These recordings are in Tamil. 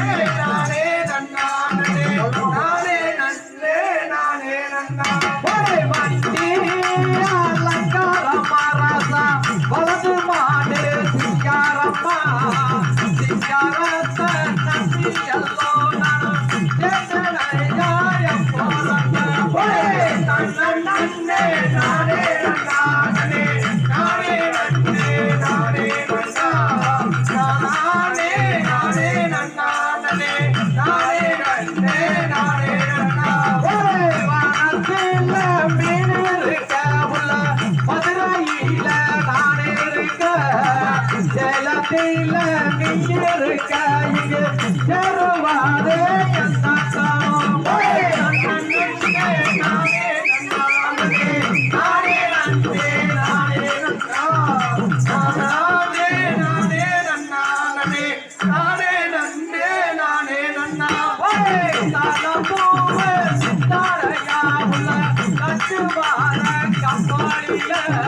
வேண்டானே கட்டில கையிருக்காயிரு தருவாரே Yeah.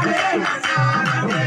Nazare, Nazare, Nazare.